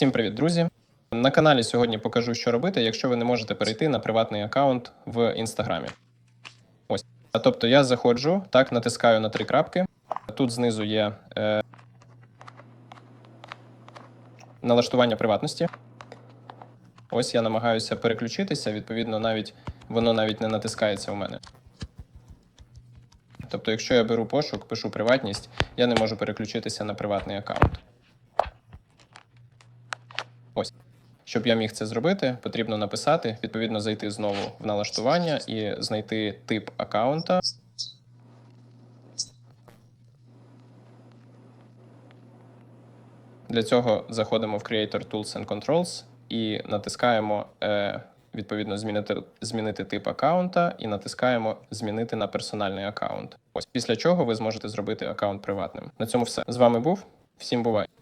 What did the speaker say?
Всім привіт, друзі! На каналі сьогодні покажу, що робити, якщо ви не можете перейти на приватний аккаунт в інстаграмі. Ось. Тобто я заходжу, так, натискаю на три крапки. Тут знизу є е, налаштування приватності. Ось я намагаюся переключитися, відповідно, навіть воно навіть не натискається у мене. Тобто, якщо я беру пошук, пишу приватність, я не можу переключитися на приватний аккаунт. Ось. Щоб я міг це зробити, потрібно написати, відповідно, зайти знову в налаштування і знайти тип аккаунта. Для цього заходимо в Creator Tools and Controls і натискаємо е, відповідно змінити, змінити тип аккаунта і натискаємо змінити на персональний аккаунт. Ось після чого ви зможете зробити аккаунт приватним. На цьому все. З вами був. Всім бувай!